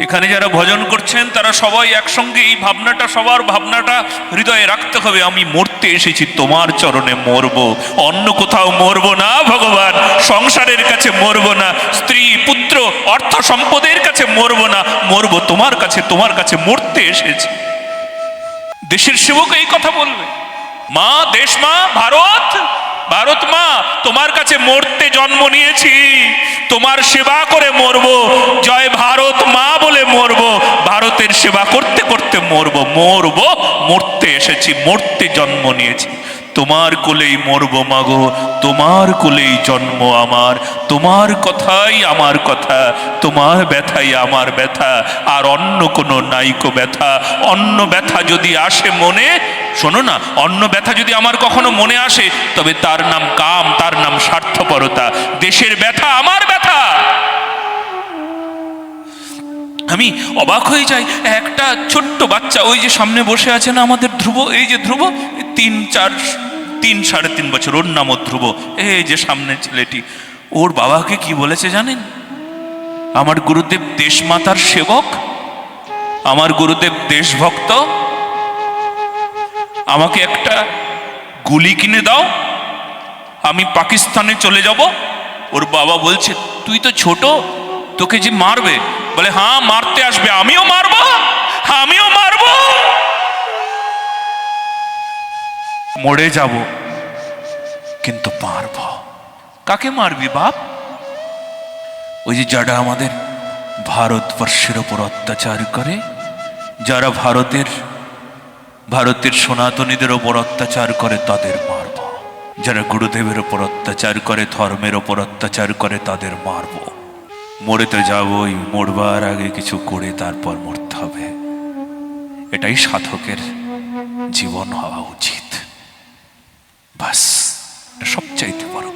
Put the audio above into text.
এখানে যারা ভজন করছেন, তারা সবাই একসঙ্গে এই ভাবনাটা, সবার ভাবনাটা হৃদয়ে রাখতে হবে। আমি মরতে এসেছি, তোমার চরণে মরব। অন্য কোথাও মরব না, ভগবান। সংসারের কাছে মরব না, স্ত্রী, পুত্র, অর্থ সম্পদের কাছে মরব না, মরব তোমার কাছে তোমার কাছে মরতে এসেছি। দেশের সেবক এই কথা বলবে। মা, দেশ মা, ভারত ভারত মা, তোমার কাছে মরতে জন্ম নিয়েছি। তোমার সেবা করে মরব। জয় ভারত মা। সেবা করতে করতে মরব মরব, মরতে এসেছি, মরতে জন্ম নিয়েছি। তোমার কোলেই মরব মাগো, তোমার কোলেই জন্ম আমার। তোমার কথাই আমার কথা, তোমার ব্যথাই আমার ব্যথা। আর অন্য কোনো নাইকো ব্যথা, অন্য ব্যথা যদি আসে মনে, শোনো না, অন্য ব্যথা যদি আমার কখনো মনে আসে, তবে তার নাম কাম, তার নাম স্বার্থপরতা। দেশের ব্যথা আমার ব্যথা। আমি অবাক হয়ে যাই। একটা ছোট্ট বাচ্চা ওই যে সামনে বসে আছে না আমাদের ধ্রুব? এই যে ধ্রুব? তিন, চার, তিন, সাড়ে তিন বছর। ওর নামও ধ্রুব। এই যে সামনে ছেলেটি। ওর বাবাকে কি বলেছে জানেন? আমার গুরুদেব দেশমাতার সেবক, আমার গুরুদেব দেশভক্ত, আমাকে একটা গুলি কিনে দাও, আমি পাকিস্তানে চলে যাব। ওর বাবা বলছে, তুই তো ছোট, তোকে যে মারবে বলে হ্যাঁ মারতে আসবে। আমিও মারবো। আমিও মারবো। মরে যাব, কিন্তু মারব। কাকে মারবি বাপ? ওই যে যারা আমাদের ভারতবর্ষের ওপর অত্যাচার করে, যারা ভারতের ভারতের সনাতনীদের ওপর অত্যাচার করে, তাদের মারব। যারা গুরুদেবের ওপর অত্যাচার করে, ধর্মের ওপর অত্যাচার করে, তাদের মারব। মরে তো যাবই, মরবার আগে কিছু করে তারপর মরতে হবে। এটাই সাধকের জীবন হওয়া উচিত। বাস সবচাইতে বড়